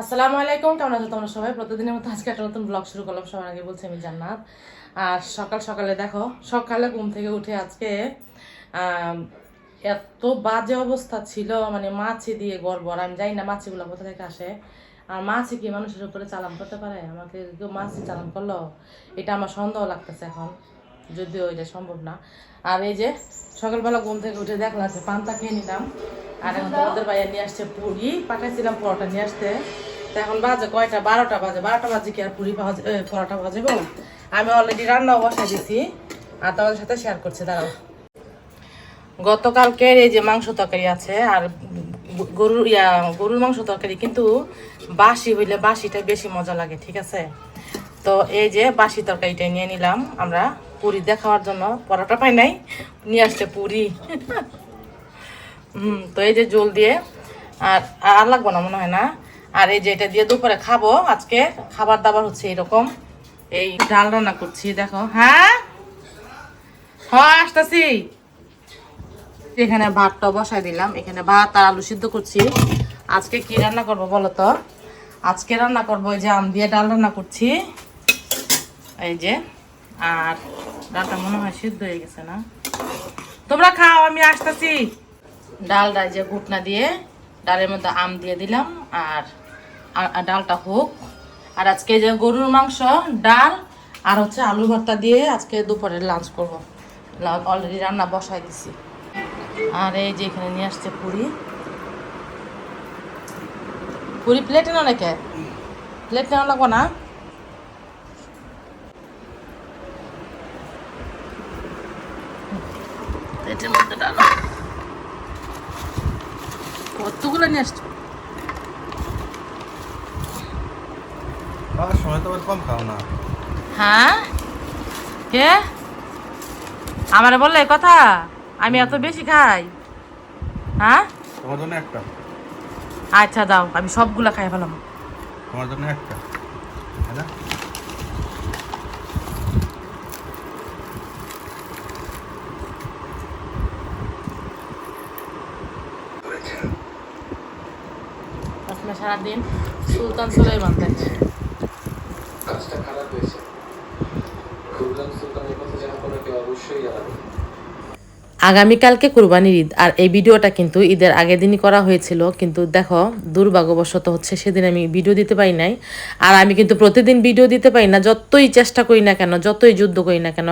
আসসালামু আলাইকুম, কেমন আছো তোমরা সবাই? প্রতিদিনের মতো আজকে একটা নতুন ব্লগ শুরু করলাম। সবার আগে বলছি আমি জান্নাত। আর সকাল সকালে দেখো, সকালে ঘুম থেকে উঠে আজকে এত বাজে অবস্থা ছিল মানে মাছি দিয়ে গড়বড়। আমি জানি না মাছিগুলো কোথা থেকে আসে। আর মাছি কি মানুষের উপরে চালান করতে পারে? আমাকে কেউ মাছি চালান করল? এটা আমার সন্দেহ লাগতেছে এখন। যদিও এটা সম্ভব না। আর এই যে, সকালবেলা ঘুম থেকে উঠে দেখলাম যে পান্তা খেয়ে নিলাম। আর এখন তোমাদের বাইরে নিয়ে আসছে পুরি। পাঠাইছিলাম পরোটা নিয়ে আসতে। তো এখন বাজে কয়টা? বারোটা বাজে। বারোটা বাজে কি আর পুরি পরোটা পাওয়া যাব আমি অলরেডি রান্না বসাই দিছি। আর তোমাদের সাথে শেয়ার করছি, দাঁড়াও। গতকালকের এই যে মাংস তরকারি আছে, আর গরুর ইয়া, গরুর মাংস তরকারি, কিন্তু বাসি হইলে বাসিটা বেশি মজা লাগে, ঠিক আছে? তো এই যে বাসি তরকারিটা নিয়ে নিলাম আমরা। পুরি দেখাওয়ার জন্য। পরোটা পাই নাই, নিয়ে আসছে পুরি। হুম, তো এই যে জল দিয়ে, আর আর লাগবো না মনে হয় না। আর এই যে এটা দিয়ে দুপুরে খাব, আজকে খাবার দাবার হচ্ছে এরকম। এই ডাল রান্না করছি, দেখো। হ্যাঁ? হ্যাঁ আসতেছি। এখানে ভাতটা বসাই দিলাম। এখানে ভাত আর আলু সিদ্ধ করছি। আজকে কি রান্না করব বলো তো? আজকে রান্না করব এই যে আম দিয়ে ডাল রান্না করছি। এই যে, আর ডালটা মনে হয় সিদ্ধ হয়ে গেছে না? তোমরা খাও, আমি আসতেছি। ডালটা যে ঘুটনা দিয়ে, ডালের মধ্যে আম দিয়ে দিলাম, আর ডালটা হোক। আর আজকে যে গরুর মাংস, ডাল, আর হচ্ছে আলু ভর্তা দিয়ে আজকে দুপুরে লাঞ্চ করব। অলরেডি রান্না বসাই দিছি। আর এই যে এখানে নিয়ে আসছে পুরি। পুরি প্লেটে না নাকি প্লেট নেওয়া লাগবো না? প্লেটের মধ্যে ডালো। কতগুলো নিয়ে আসছো? খাওয়ার সময় তো কম খাও না। হ্যাঁ? কে? আমারে বললে কথা? আমি এত বেশি খাই। হ্যাঁ? তোমার জন্য একটা। আচ্ছা দাও আমি সবগুলা খাই ভালো তোমার জন্য একটা। সারাদিন সুলতান সুলাইমান দেখছে কাজটা খারাপ হয়েছে। সুলতান সুলতানের কথা জানা কোনো কেউ অবশ্যই জানাবে আগামীকালকে কুরবানির ঈদ। আর এই ভিডিওটা কিন্তু ঈদের আগের দিনই করা হয়েছিল। কিন্তু দেখো, দুর্ভাগ্যবশত হচ্ছে সেদিন আমি ভিডিও দিতে পারি নাই। আর আমি কিন্তু প্রতিদিন ভিডিও দিতে পারি না, যতই চেষ্টা করি না কেন, যতই যুদ্ধ করি না কেন,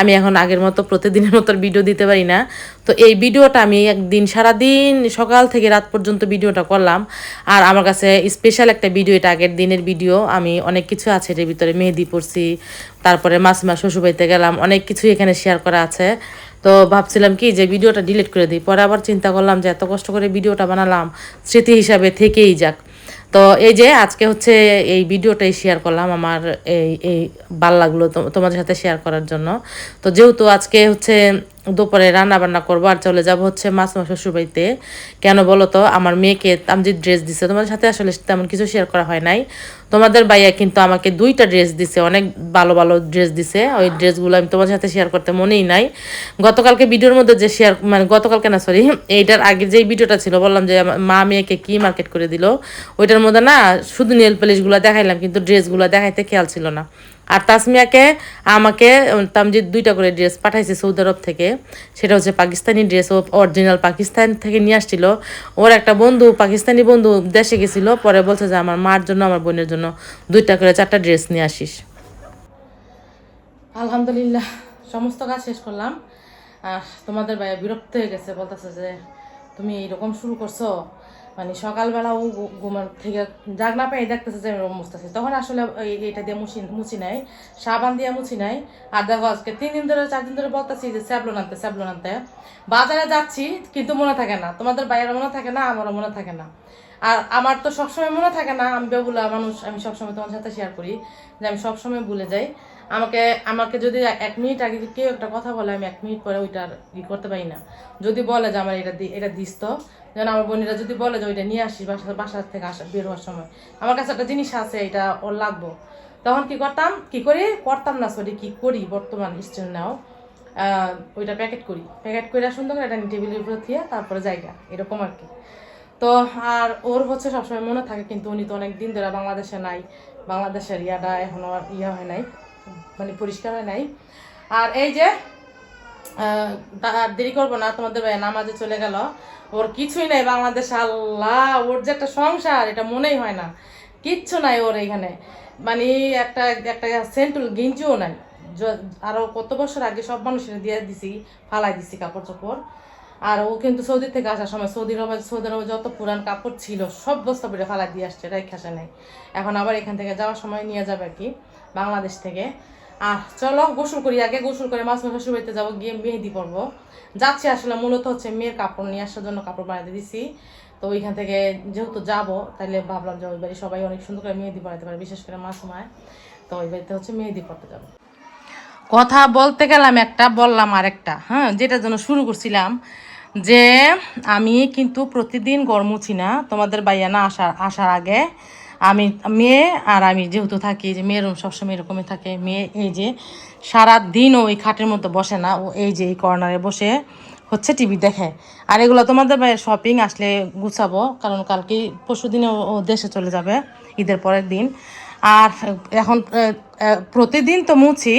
আমি এখন আগের মতো প্রতিদিনের মতো ভিডিও দিতে পারি না। তো এই ভিডিওটা আমি একদিন সারাদিন সকাল থেকে রাত পর্যন্ত ভিডিওটা করলাম। আর আমার কাছে স্পেশাল একটা ভিডিও, এটা আগের দিনের ভিডিও। আমি অনেক কিছু আছে এর ভিতরে মেহেদি পড়ছি তারপরে মাছ মাস শ্বশুরবাড়িতে গেলাম, অনেক কিছুই এখানে শেয়ার করা আছে। তো ভাবছিলাম কি যে ভিডিওটা ডিলিট করে দিই। পরে আবার চিন্তা করলাম যে এত কষ্ট করে ভিডিওটা বানালাম, স্মৃতি হিসাবে থেকেই যাক। তো এই যে আজকে হচ্ছে এই ভিডিওটাই শেয়ার করলাম আমার এই এই বাল্লাগুলো তোমাদের সাথে শেয়ার করার জন্য। তো যেহেতু আজকে হচ্ছে দুপুরে রান্না বান্না করব আর চলে যাব হচ্ছে মাছ মাস শ্বশুরবাড়িতে কেন বলো তো আমার মেয়েকে আমি যে ড্রেস দিছে। তোমাদের সাথে আসলে তেমন কিছু শেয়ার করা হয় নাই। তোমাদের ভাইয়া কিন্তু আমাকে দুইটা ড্রেস দিছে, অনেক ভালো ভালো ড্রেস দিছে। ওই ড্রেসগুলো আমি তোমাদের সাথে শেয়ার করতে মনেই নাই। গতকালকে ভিডিওর মধ্যে যে শেয়ার মানে গতকালকে না সরি এইটার আগে যেই ভিডিওটা ছিল, বললাম যে মা মেয়েকে কি মার্কেট করে দিল, ওইটার মধ্যে না, শুধু নেল পালিশগুলো দেখাইলাম, কিন্তু ড্রেসগুলো দেখাইতে খেয়াল ছিল না। আর তাসমিয়াকে আমাকে তামজিদ দুইটা করে ড্রেস পাঠাইছে সৌদি আরব থেকে। সেটা হচ্ছে পাকিস্তানি ড্রেস, ও অরিজিনাল পাকিস্তান থেকে নিয়ে আসছিল। ওর একটা বন্ধু, পাকিস্তানি বন্ধু দেশে গেছিল, পরে বলছে যে আমার মার জন্য, আমার বোনের জন্য দুইটা করে চারটা ড্রেস নিয়ে আসিস। আলহামদুলিল্লাহ, সমস্ত কাজ শেষ করলাম। আর তোমাদের ভাইয়া বিরক্ত হয়ে গেছে, বলতেছে যে তুমি এইরকম শুরু করছ। মানে সকালবেলা ও ঘুমার থেকে জাগ না পেয়ে দেখতেছে যে আমি তখন আসলে এইটা দিয়ে মুছি মুছি নাই, সাবান দিয়ে মুছি নাই। আর দেখো আজকে তিন দিন ধরে, চার দিন ধরে বলতেছি যে স্যাবলন আনতে স্যাবলন আনতে। বাজারে যাচ্ছি কিন্তু মনে থাকে না। তোমাদের বাইরে মনে থাকে না, আমারও মনে থাকে না। আর আমার তো সবসময় মনে থাকে না, আমি বেবুলা মানুষ, আমি সবসময় তোমার সাথে শেয়ার করি যে আমি সবসময় ভুলে যাই। আমাকে আমাকে যদি এক মিনিট আগে কেউ একটা কথা বলে, আমি এক মিনিট পরে ওইটার ই করতে পারি না। যদি বলে যে আমার এটা এটা দিস তো। যেন আমার বোনেরা যদি বলে যে ওইটা নিয়ে আসি বাসা বাসা থেকে আসা, বের হওয়ার সময়। আমার কাছে একটা জিনিস আছে, এটা ওর লাগবো। তখন কি করতাম? কি করি? করতাম না সরি কি করি বর্তমান স্টুডেন্ট নাও ওইটা প্যাকেট করি। প্যাকেট করে সুন্দর করে এটা টেবিলের উপরে থিয়ে তারপরে জায়গা, এরকম আর কি। তো আর ওর হচ্ছে সবসময় মনে থাকে, কিন্তু উনি তো অনেক দিন ধরে বাংলাদেশে নাই, বাংলাদেশের ইয়াটা এখনও আর ইয়ে হয় নাই। মানে পরিষ্কার হয় নাই। আর এই যে দেরি করব না, তোমাদের ভাই নামাজে চলে গেল। ওর কিছুই নাই, বাংলাদেশ আল্লাহ, ওর যে একটা সংসার, এটা মনেই হয় না। কিচ্ছু নাই ওর এইখানে মানে একটা একটা সেন্টুল গিঞ্জিও নাই। য- আরও কত বছর আগে সব মানুষের দিয়ে দিছি, ফালাই দিছি কাপড় চোপড় আর ও কিন্তু সৌদি থেকে আসার সময় সৌদি আরবে সৌদি আরবে যত পুরান কাপড় ছিল, সব বস্তা করে ফালাই দিয়ে আসছে, রেখে আসে নাই। এখন আবার এখান থেকে যাওয়ার সময় নিয়ে যাবে আর কি। বাংলাদেশ থেকে। আর চলো, গোসল করি আগে, গোসল করে মাছ মাংস বাড়িতে যাব, গিয়ে মেহেদি পরবো। যাচ্ছি আসলে, মূলত হচ্ছে মেয়ের কাপড় নিয়ে আসার জন্য কাপড় বানাতে দিছি। তো ওইখান থেকে যেহেতু যাব তাহলে ভাবলাম যে ওই বাড়ি সবাই অনেক সুন্দর করে মেহেদি পরাতে পারে, বিশেষ করে মাসুমায় তো ওই বাড়িতে হচ্ছে মেহেদি পড়তে যাব। কথা বলতে গেলাম একটা, বললাম আরেকটা হ্যাঁ? যেটার জন্য শুরু করছিলাম যে, আমি কিন্তু প্রতিদিন গড় মুছি না, তোমাদের বাইয়া না আসার আসার আগে। আমি মেয়ে আর আমি যেহেতু থাকি, যে মেয়ের সবসময় এরকমই থাকে। মেয়ে এই যে সারা দিন ওই খাটের মধ্যে বসে না, ও এই যে এই কর্নারে বসে হচ্ছে টিভি দেখে। আর এগুলো তোমাদের শপিং আসলে গুছাবো, কারণ কালকে পরশু দিনে ও দেশে চলে যাবে, ঈদের পরের দিন। আর এখন প্রতিদিন তো মুছি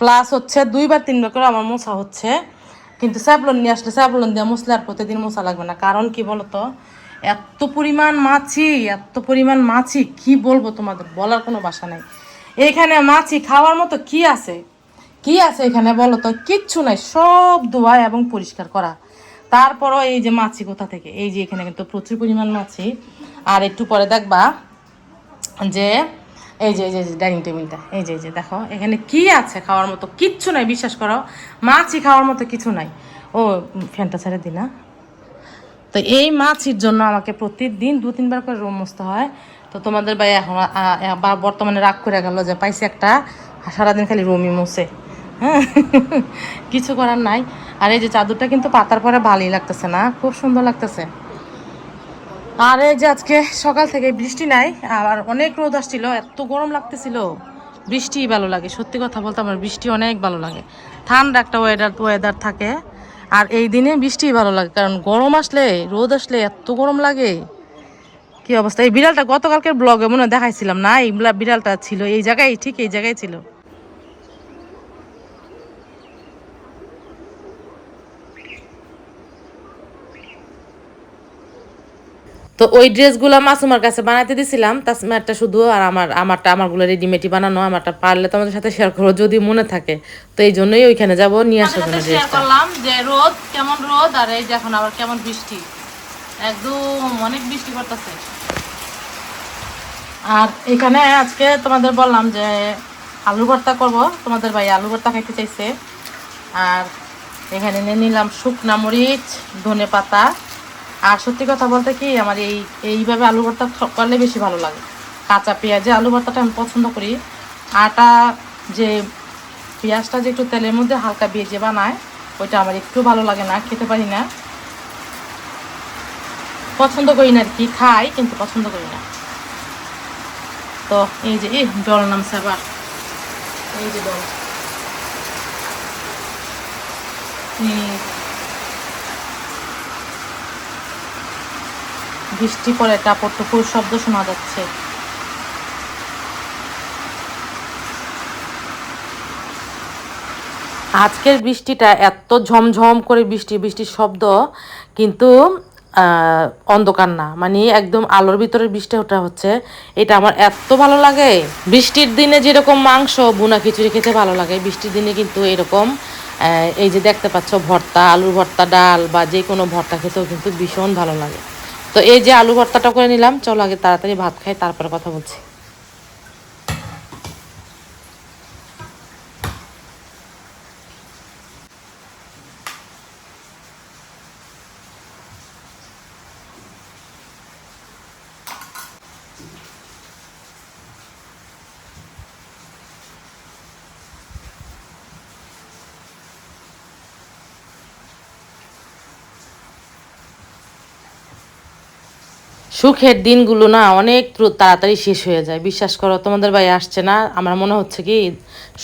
প্লাস হচ্ছে দুইবার, তিনবার করে আমার মোছা হচ্ছে। কিন্তু স্যাবলন নিয়ে আসলে স্যাবলন দিয়ে মুছলে আর প্রতিদিন মোছা লাগবে না। কারণ কি বলতো? এত পরিমাণ মাছি, এত পরিমাণ মাছি, কি বলব তোমাদের, বলার কোনো বাসা নাই। এইখানে মাছি খাওয়ার মতো কি আছে? কি আছে এখানে বলো তো? কিচ্ছু নাই, সব ধোয়া এবং পরিষ্কার করা। তারপরও এই যে মাছি কোথা থেকে? এই যে এখানে কিন্তু প্রচুর পরিমাণ মাছি। আর একটু পরে দেখবা যে, এই যে এই যে ডাইনিং টেবিলটা, এই যে এই যে, দেখো, এখানে কি আছে খাওয়ার মতো? কিচ্ছু নাই, বিশ্বাস করো। মাছি খাওয়ার মতো কিছু নাই। ও, ফ্যানটা ছেড়ে দি না। তো এই মাছির জন্য আমাকে প্রতিদিন দু, তিনবার করে রুম মুছতে হয়। তো তোমাদের ভাই এখন বা বর্তমানে রাগ করে গেল যে পাইছে একটা সারাদিন খালি রুমই মুছে। হ্যাঁ কিছু করার নাই। আর এই যে চাদরটা কিন্তু পাতার পরে ভালোই লাগতেছে না, খুব সুন্দর লাগতেছে। আর এই যে আজকে সকাল থেকে বৃষ্টি নাই আর অনেক রোদ আসছিল, এত গরম লাগতেছিল। বৃষ্টি ভালো লাগে, সত্যি কথা বলতে আমার বৃষ্টি অনেক ভালো লাগে। ঠান্ডা একটা ওয়েদার ওয়েদার থাকে। আর এই দিনে বৃষ্টি ভালো লাগে, কারণ গরম আসলে, রোদ আসলে এত গরম লাগে। কি অবস্থা? এই বিড়ালটা গতকালকে ব্লগে মনে দেখাইছিলাম না? এই বিড়ালটা ছিল, এই জায়গায়, ঠিক এই জায়গায় ছিল। তো ওই ড্রেসগুলো মাসুমার কাছে বানাতে দিছিলাম তাসমারটা শুধু আর আমার আমারটা আমারগুলো রেডিমেডই বানানো আমারটা পারলে তোমাদের সাথে শেয়ার করো যদি মনে থাকে। তো এই জন্যই ওইখানে যাব নিয়ে আসার জন্য শেয়ার করলাম যে রোদ কেমন রোদ আর এই যে এখন আবার কেমন বৃষ্টি। একদম অনেক বৃষ্টি পড়তেছে। আর এখানে আজকে তোমাদের বললাম যে আলু ভর্তা করব তোমাদের ভাই আলু ভর্তা খাইতে চাইছে। আর এখানে নিয়ে নিলাম শুকনা মরিচ ধনে পাতা আর সত্যি কথা বলতে কি, আমার এই, এইভাবে আলু ভর্তা করলে বেশি ভালো লাগে। কাঁচা পেঁয়াজে আলু ভর্তাটা আমি পছন্দ করি। আটা যে পেঁয়াজটা যে একটু তেলের মধ্যে হালকা ভেজে বানায়, ওইটা আমার একটু ভালো লাগে না, খেতে পারি না। পছন্দ করি না আর কি, খাই কিন্তু পছন্দ করি না। তো এই যে এই জল নামছে আবার। এই যে জল। বৃষ্টি পরে টাপড় টুপুর শব্দ শোনা যাচ্ছে। আজকের বৃষ্টিটা এত ঝমঝম করে বৃষ্টি, বৃষ্টির শব্দ, কিন্তু অন্ধকার না। মানে একদম আলোর ভিতরে বৃষ্টি ওটা হচ্ছে, এটা আমার এত ভালো লাগে। বৃষ্টির দিনে যেরকম মাংস বুনা খিচুড়ি খেতে ভালো লাগে। বৃষ্টির দিনে কিন্তু এরকম এই যে দেখতে পাচ্ছ, ভর্তা, আলুর ভর্তা, ডাল বা যে কোনো ভর্তা খেতেও কিন্তু ভীষণ ভালো লাগে। তো এই যে আলু ভর্তাটা করে নিলাম, চলো আগে তাড়াতাড়ি ভাত খাই, তারপরে কথা বলছি। সুখের দিনগুলো না অনেক তাড়াতাড়ি শেষ হয়ে যায়। বিশ্বাস করো, তোমাদের ভাই আসছে না, আমার মনে হচ্ছে কি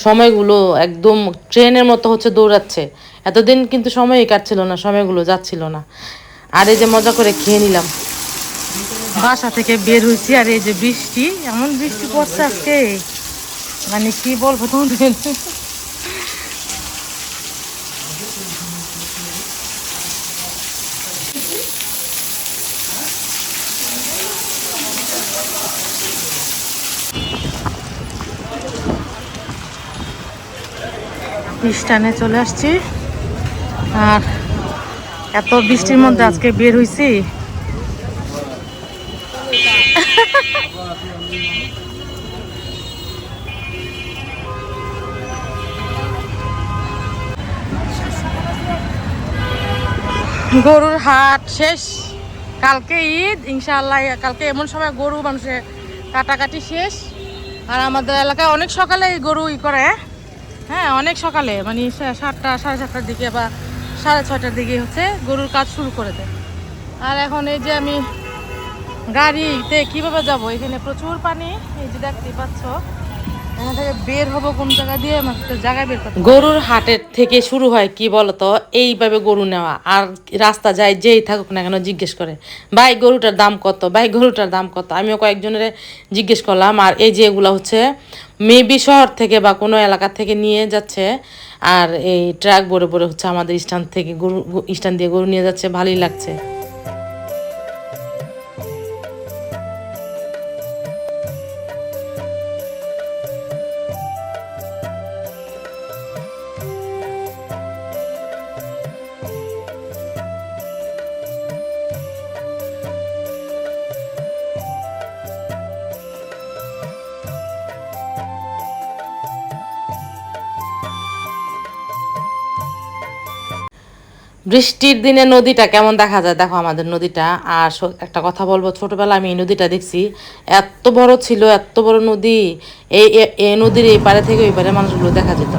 সময়গুলো একদম ট্রেনের মতো হচ্ছে দৌড়াচ্ছে। এতদিন কিন্তু সময়ই কাটছিল না, সময়গুলো যাচ্ছিল না। আর এই যে মজা করে খেয়ে নিলাম। বাসা থেকে বের হয়েছি আর এই যে বৃষ্টি, এমন বৃষ্টি পড়ছে আজকে। মানে কি বলব তোমাদের? স্টানে চলে আসছি। আর এত বৃষ্টির মধ্যে আজকে বের হয়েছি গরুর হাট শেষ। কালকে ঈদ, ইনশাআল্লাহ কালকে এমন সময় গরু মানুষের কাটাকাটি শেষ। আর আমাদের এলাকায় অনেক সকালে গরু ই করে। হ্যাঁ অনেক সকালে। মানে সাতটা, সাড়ে সাতটার দিকে বা সাড়ে ছটার দিকে হচ্ছে গরুর কাজ শুরু করে দেয়। আর এখন এই যে আমি গাড়িতে কীভাবে যাব? এখানে প্রচুর পানি, এই যে দেখতে পাচ্ছ। থেকে বের হব কোন জায়গা দিয়ে? করতে গরুর হাটের থেকে শুরু হয় কি বলতো? এইভাবে গরু নেওয়া। আর রাস্তা যায় যেই থাকুক না কেন জিজ্ঞেস করে, ভাই, গরুটার দাম কত? ভাই, গরুটার দাম কত? আমিও কয়েকজনের জিজ্ঞেস করলাম, আর এই যে এগুলা হচ্ছে, মেবি শহর থেকে বা কোনো এলাকা থেকে নিয়ে যাচ্ছে, আর এই ট্রাক ভরে ভরে হচ্ছে আমাদের স্ট্যান্ড থেকে গরু স্ট্যান্ড দিয়ে গরু নিয়ে যাচ্ছে, ভালোই লাগছে। বৃষ্টির দিনে নদীটা কেমন দেখা যায়? দেখো আমাদের নদীটা। আর একটা কথা বলব ছোটবেলা আমি এই নদীটা দেখছি। এত বড় ছিল, এত বড় নদী। এই এই নদীর এই পারে থেকে ওই পারে মানুষগুলো দেখা যেত।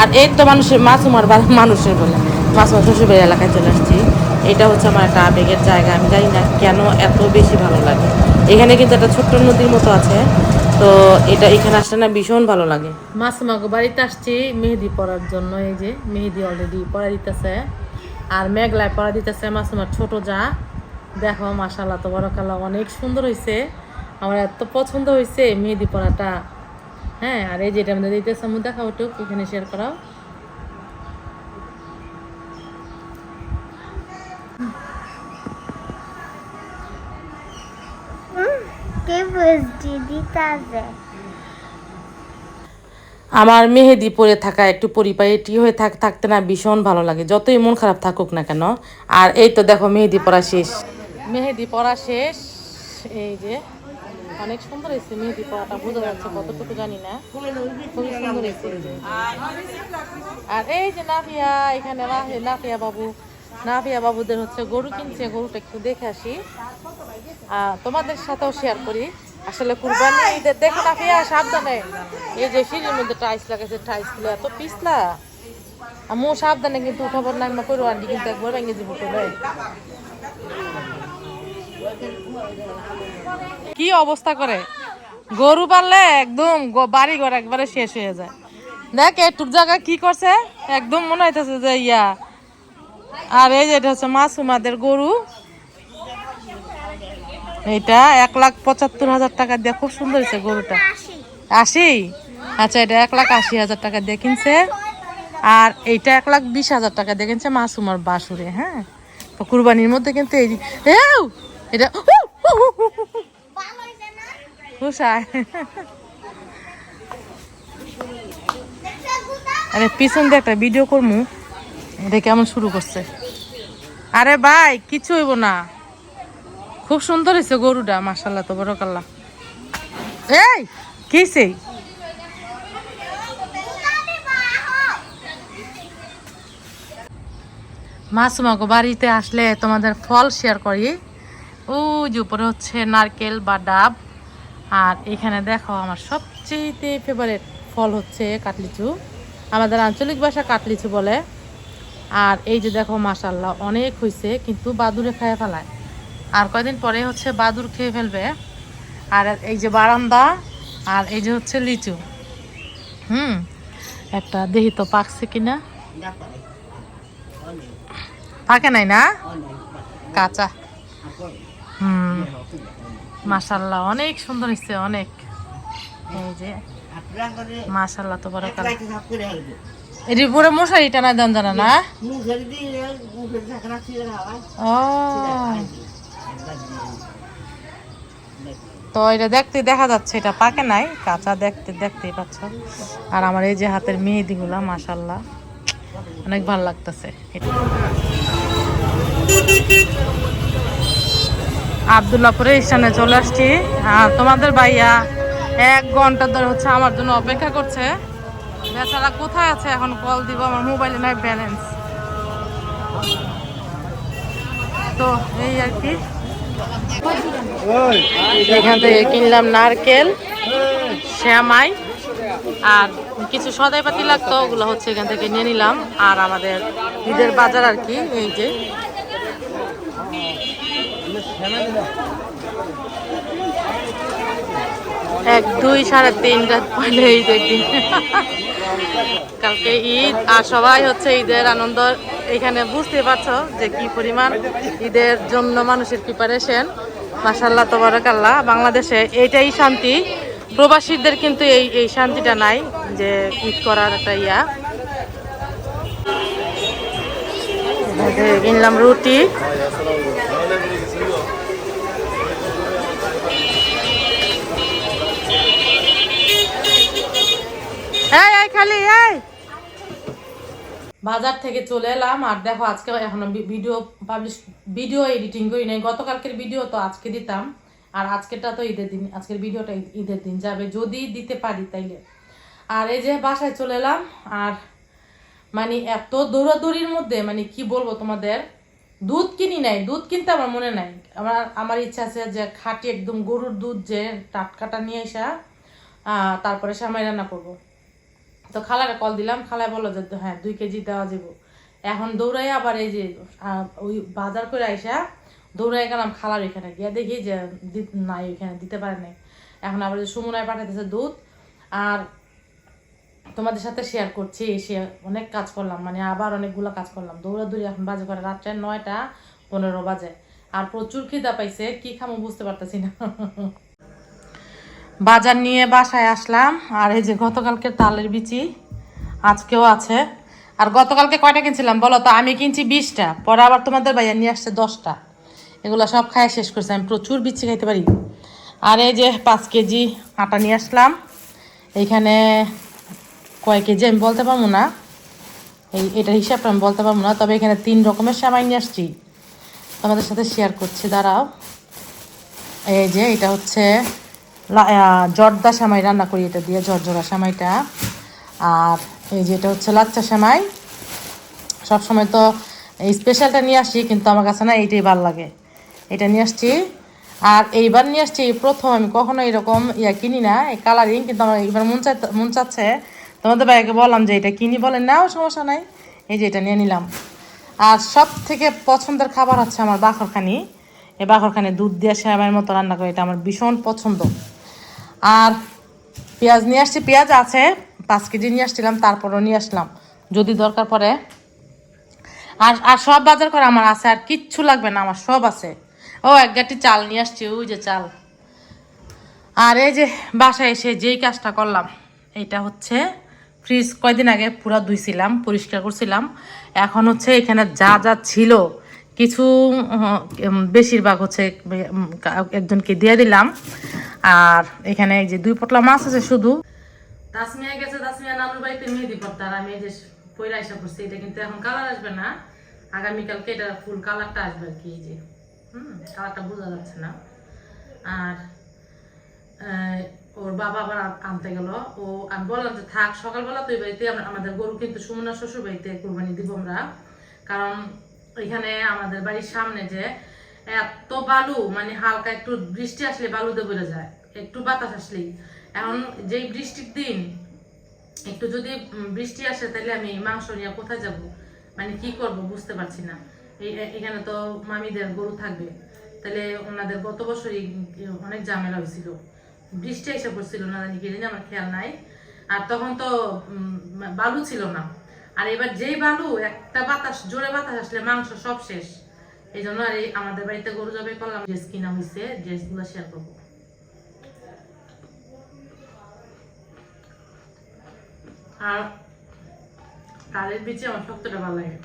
আর এই তো মানুষের মাছুমার বা মানুষের বলে। মাছুমার শ্বশুরবাড়ি এলাকায় চলে আসছি। এটা হচ্ছে আমার একটা আবেগের জায়গা। আমি জানি না কেন এত বেশি ভালো লাগে। এখানে কিন্তু একটা ছোট্ট নদীর মতো আছে। তো এটা এখানে আসলে না ভীষণ ভালো লাগে। মাছুমাকে বাড়িতে আসছি মেহেদি পরার জন্য। এই যে মেহেদি অলরেডি পরা দিতেছে আর মেঘলায় পড়া দিতেছে মাসুমার ছোট যা। দেখো মাসাল্লাহ তো বড় কালা অনেক সুন্দর হয়েছে আমার এত পছন্দ হয়েছে মেহেদি পরাটা হ্যাঁ আর এই যেটা আমাদের দিতেছে আমি দেখাও একটু এখানে শেয়ার করাও। Que বৃষ্টি দিতাছে। আমার মেহেদি পরে থাকা, একটু পরিপাটি হয়ে থাক, থাকতে না ভীষণ ভালো লাগে। যতই মন খারাপ থাকুক না কেন। আর এই তো দেখো মেহেদি পরা শেষ। মেহেদি পরা শেষ। এই যে অনেক সুন্দর হয়েছে মেহেদি পরাটা, বোঝা যাচ্ছে কতটুকু জানি না। আর এই যে নাফিয়া, এখানে নাফিয়া বাবু। নাফিয়া বাবুদের হচ্ছে গরু কিনছে, গরুটা একটু দেখে আসি। আর তোমাদের সাথেও শেয়ার করি। আসলে কুরবানি ঈদের দেখো নাফিয়া সাবধানে। এই যে সিঁড়ির মধ্যে টাইলস লাগাইছে টাইলসগুলো এত পিছলা। আমু সাবধানে কিন্তু উঠাবার না করো আন্টি কিন্তু একবার ভেঙে যাব করে কি অবস্থা করে? গরু পাললে একদম বাড়ি ঘর একবারে শেষ হয়ে যায়। দেখ এটুক জায়গা কি করছে? একদম মনে হইতেছে যে ইয়া। আর এই যে এটা হচ্ছে মাসুমাদের গরু। এটা এক লাখ পঁচাত্তর হাজার টাকা দিয়ে, খুব সুন্দর হয়েছে গরুটা। আশি? আচ্ছা এটা এক লাখ আশি হাজার টাকা দিয়ে কিনছে। আর এইটা এক লাখ বিশ হাজার টাকা দিয়ে কিনছে মাসুমার বাসুরে হ্যাঁ? তো কুরবানির মধ্যে কিন্তু এই এটা আরে, পিছন দিয়ে একটা ভিডিও করমু। এটা কেমন শুরু করছে? আরে ভাই, কিছু হইব না। খুব সুন্দর হয়েছে গরুটা মাসাল্লাহ তো বড় কাল্লা এই কিসে মাসুমাকে বাড়িতে আসলে তোমাদের ফল শেয়ার করি। ও যে উপরে হচ্ছে নারকেল বা ডাব। আর এখানে দেখো আমার সবচেয়ে ফেভারিট ফল হচ্ছে কাটলিচু। আমাদের আঞ্চলিক ভাষা কাটলিচু বলে। আর এই যে দেখো মাসাল্লাহ অনেক হয়েছে কিন্তু বাদুরে খেয়ে ফেলায়। আর কয়দিন পরে হচ্ছে বাদুর খেয়ে ফেলবে। আর এই যে বারান্দা আর এই যে হচ্ছে লিচু। হুম একটা দেহি তো পাকছে কিনা? পাকে নাই না? কাঁচা। হুম মাশাল্লাহ অনেক সুন্দর হয়েছে অনেক। এই যে মাশাল্লাহ তো বড় এটি পুরো মশারি টানা দেন জানা না? ও। তো এটা দেখতে দেখা যাচ্ছে, এটা পাকে নাই, কাঁচা দেখতে, দেখতেই পাচ্ছ। আর আমার এই যে হাতের মেহেদিগুলা মাশাল্লাহ অনেক ভালো লাগতেছে। আবদুল্লাপুরের স্থানে চলে আসছি। আর তোমাদের ভাইয়া এক ঘণ্টা ধরে হচ্ছে আমার জন্য অপেক্ষা করছে। বেচারা কোথায় আছে? এখন কল দিব, আমার মোবাইলে নাই ব্যালেন্স তো এই আর কি। এখান থেকে কিনলাম নারকেল, শ্যামাই, আর কিছু সদাই পাতি লাগতো, ওগুলো হচ্ছে এখান থেকে নিয়ে নিলাম। আর আমাদের ঈদের বাজার আর কি, এই যে। এক, দুই সাড়ে তিন, রাত পরে ঈদ একদিন। কালকে ঈদ, আর সবাই হচ্ছে ঈদের আনন্দ এখানে বুঝতে পারছ যে কি পরিমাণ ঈদের জন্য মানুষের প্রিপারেশন মাসাল্লাহ তবরকাল্লাহ। বাংলাদেশে এইটাই শান্তি। প্রবাসীদের কিন্তু এই এই শান্তিটা নাই যে ঈদ করার একটা ইয়া। কিনলাম রুটি। বাজার থেকে চলে এলাম আর দেখো আজকে এখনও ভিডিও পাবলিশ ভিডিও এডিটিং করি নাই। গতকালকের ভিডিও তো আজকে দিতাম আর আজকেরটা তো ঈদের দিন আজকের ভিডিওটা ঈদের দিন যাবে। যদি দিতে পারি তাইলে। আর এই যে বাসায় চলে এলাম আর মানে এত দৌড়াদৌড়ির মধ্যে মানে কি বলব তোমাদের দুধ কিনি নাই। দুধ কিনতে আমার মনে নাই। আমার আমার ইচ্ছা আছে যে খাঁটি একদম গরুর দুধ যে টাটকাটা নিয়ে আহ, তারপরে সামাই রান্না করব। তো খালারে কল দিলাম, খালায় বলল যে হ্যাঁ দুই কেজি দেওয়া যাব। এখন দৌড়াই আবার এই যে ওই বাজার করে আইসা দৌড়াই গেলাম খালার ওইখানে। গিয়ে দেখি যে নাই ওইখানে, দিতে পারে নাই। এখন আবার যে সুমনায় পাঠাতেছে দুধ, আর তোমাদের সাথে শেয়ার করছি, এসে অনেক কাজ করলাম মানে আবার অনেকগুলো কাজ করলাম। দৌড়াদৌড়ি এখন বাজে করে রাত্রে নয়টা পনেরো বাজে। আর প্রচুর খিদা পাইছে, কি খামো বুঝতে পারতেছি না। বাজার নিয়ে বাসায় আসলাম। আর এই যে গতকালকে তালের বিচি আজকেও আছে। আর গতকালকে কয়টা কিনছিলাম বলো তো? আমি কিনছি বিশটা, পরে আবার তোমাদের ভাইয়া নিয়ে আসছে দশটা। এগুলো সব খায় শেষ করছে, আমি প্রচুর বিচি খাইতে পারি। আর এই যে পাঁচ কেজি আটা নিয়ে আসলাম। এইখানে কয় কেজি আমি বলতে পারব না। এই এটার হিসাবটা আমি বলতে পারব না, তবে এখানে তিন রকমের সামাই নিয়ে আসছি। তোমাদের সাথে শেয়ার করছি, দাঁড়াও। এই যে এটা হচ্ছে জর্দা সামাই রান্না করি এটা দিয়ে, জর্জরা সামাইটা। আর এই যে এটা হচ্ছে লাচ্চা সামাই। সবসময় তো এই স্পেশালটা নিয়ে আসি, কিন্তু আমার কাছে না এইটাই ভালো লাগে। এটা নিয়ে আসছি। আর এইবার নিয়ে আসছি, প্রথম আমি কখনো এরকম ইয়া কিনি না, এই কালারিং কিন্তু আমার এবার মন চাই, মন চাচ্ছে। তোমাদের ভাইকে বললাম যে এটা কিনি বলে, নাও, সমস্যা নাই। এই যে এটা নিয়ে নিলাম। আর সব থেকে পছন্দের খাবার হচ্ছে আমার বাখরখানি। এই বাখরখানি দুধ দিয়ে সেমাইয়ের মতো রান্না করে, এটা আমার ভীষণ পছন্দ। আর পেঁয়াজ নিয়ে আসছি, পেঁয়াজ আছে, পাঁচ কেজি নিয়ে আসছিলাম, তারপরও নিয়ে আসলাম। যদি দরকার পড়ে। আর আর সব বাজার করে আমার আছে, আর কিচ্ছু লাগবে না, আমার সব আছে। ও, এক গাঁটি চাল নিয়ে আসছি, ওই যে চাল। আর এই যে বাসায় এসে যেই কাজটা করলাম এটা হচ্ছে ফ্রিজ কয়দিন আগে পুরো ধুইছিলাম, পরিষ্কার করছিলাম। এখন হচ্ছে এখানে যা যা ছিল, কিছু বেশিরভাগ হচ্ছে একজনকে দিয়ে দিলাম। আর এখানে এই যে দুই পটলা মাছ আছে শুধু। তাসমিয়া গেছে, তাসমিয়া নানুর বাড়িতে মেহেদি আমি এই যে পয়লা এটা কিন্তু এখন কালার আসবে না। আগামীকালকে এটা ফুল কালারটা আসবে আর কি, এই যে। হুম কালারটা বোঝা যাচ্ছে না। আর ওর বাবা আবার আনতে গেল। ও, আমি বললাম যে থাক, সকালবেলা তো এই বাড়িতে আমাদের গরু কিন্তু সুমনা শ্বশুর বাড়িতে কোরবানি দিব আমরা। কারণ এখানে আমাদের বাড়ির সামনে যে এত বালু মানে হালকা একটু বৃষ্টি আসলে বালুতে বেড়ে যায়, একটু বাতাস আসলেই। এখন যেই বৃষ্টির দিন, একটু যদি বৃষ্টি আসে তাহলে আমি মাংস নিয়ে কোথায় যাব? মানে কি করব বুঝতে পারছি না। এখানে তো মামিদের গরু থাকবে। তাহলে ওনাদের গত বছরই অনেক ঝামেলা হয়েছিল। বৃষ্টি এসে পড়ছিল, না জানি কি জানি, আমার খেয়াল নাই। আর তখন তো বালু ছিল না। আর এবার যেই বালু, একটা বাতাস, জোরে বাতাস আসলে মাংস সব শেষ। এই জন্য আর আমাদের বাড়িতে গরু করলাম ড্রেস কিনা হয়েছে ড্রেসগুলো শেয়ার করব। আর বিচে আমার শক্তটা ভালো লাগে।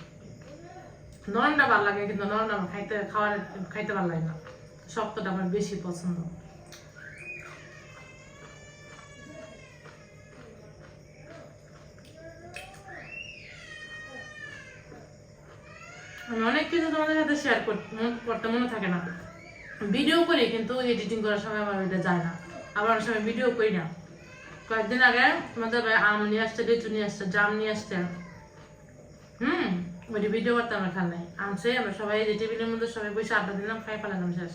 নরমটা ভালো লাগে, কিন্তু নরমটা খাইতে, খাওয়ার, খাইতে ভালো লাগে না। শক্তটা আমার বেশি পছন্দ। আমি অনেক কিছু তোমাদের সাথে শেয়ার করতে মনে থাকে না। ভিডিও করি কিন্তু এডিটিং করার সময় আমার ওইটা যায় না। আবার অনেক সময় ভিডিও করি না। কয়েকদিন আগে তোমাদের ভাই আম নিয়ে আসছে, লিচু নিয়ে আসছে, জাম নিয়ে আসছে। হুম, ওইটা ভিডিও করতে আমার খেয়াল নাই। আনছে আমরা সবাই যে টেবিলের মধ্যে সবাই বসে আড্ডা দিলাম, খাই ফেলালাম শেষ।